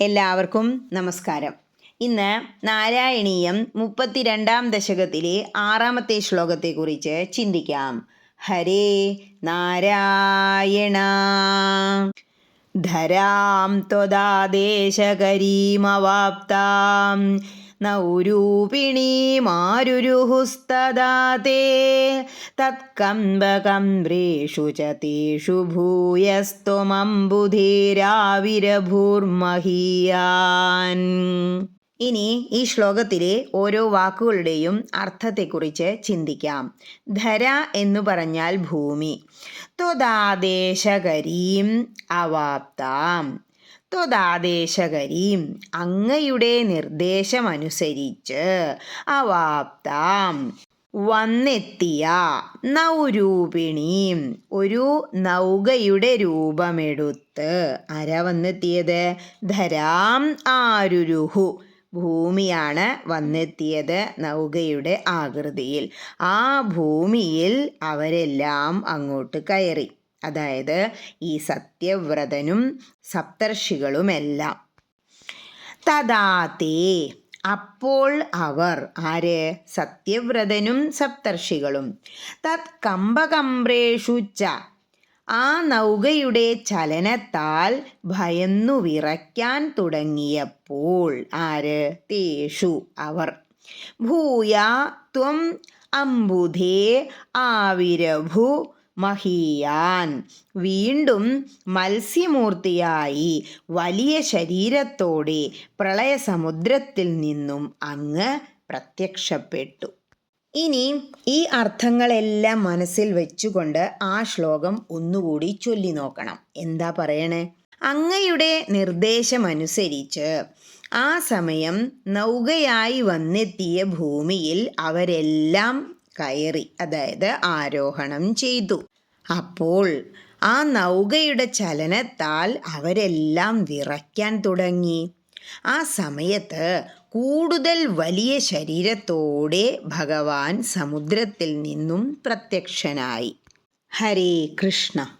എല്ലാവർക്കും നമസ്കാരം. ഇന്ന് നാരായണീയം മുപ്പത്തിരണ്ടാം ദശകത്തിലെ ആറാമത്തെ ശ്ലോകത്തെക്കുറിച്ച് ചിന്തിക്കാം. ഹരേ നാരായണ. ധരാം ത്വദാദേശകരീമവാപ്താം നൗരൂപിണീമാരുരുഹുസ്തദാ തേ തത്കമ്പകമ്പ്രേഷു ച തേഷു ഇനി ഈ ശ്ലോകത്തിലെ ഓരോ വാക്കുകളുടെയും അർത്ഥത്തെക്കുറിച്ച് ചിന്തിക്കാം. ധര എന്നു പറഞ്ഞാൽ ഭൂമി. ത്വദാദേശകരീം അവാപ്താം. ത്വദാദേശകരീം അങ്ങയുടെ നിർദ്ദേശമനുസരിച്ച് അവാപ്താം. വന്നെത്തിയ നൗരൂപിണി ഒരു നൗകയുടെ രൂപമെടുത്ത് ആരാ വന്നെത്തിയത്? ധരാം ആരുരുഹു ഭൂമിയാണ് വന്നെത്തിയത് നൗകയുടെ ആകൃതിയിൽ. ആ ഭൂമിയിൽ അവരെല്ലാം അങ്ങോട്ട് കയറി. അതായത് ഈ സത്യവ്രതനും സപ്തർഷികളുമെല്ലാം. തഥാതേ അപ്പോൾ അവർ ആര്? സത്യവ്രതനും സപ്തർഷികളും. തത് കമ്പകമ്പ്രേഷു ച. ആ നൗകയുടെ ചലനത്താൽ ഭയന്നു വിറയ്ക്കാൻ തുടങ്ങിയപ്പോൾ ആര്? തേഷു അവർ. ഭൂയ ത്വം അംബുധേ ആവിരഭു മഹീയാൻ. വീണ്ടും മത്സ്യമൂർത്തിയായി വലിയ ശരീരത്തോടെ പ്രളയസമുദ്രത്തിൽ നിന്നും അങ്ങ് പ്രത്യക്ഷപ്പെട്ടു. ഇനി ഈ അർത്ഥങ്ങളെല്ലാം മനസ്സിൽ വെച്ചുകൊണ്ട് ആ ശ്ലോകം ഒന്നുകൂടി ചൊല്ലി നോക്കണം. എന്താ പറയണേ? അങ്ങയുടെ നിർദ്ദേശമനുസരിച്ച് ആ സമയം നൗകയായി വന്നെത്തിയ ഭൂമിയിൽ അവരെല്ലാം കയറി അതായത് ആരോഹണം ചെയ്തു. അപ്പോൾ ആ നൗകയുടെ ചലനത്താൽ അവരെല്ലാം വിറയ്ക്കാൻ തുടങ്ങി. ആ സമയത്ത് കൂടുതൽ വലിയ ശരീരത്തോടെ ഭഗവാൻ സമുദ്രത്തിൽ നിന്നും പ്രത്യക്ഷനായി. ഹരേ കൃഷ്ണ.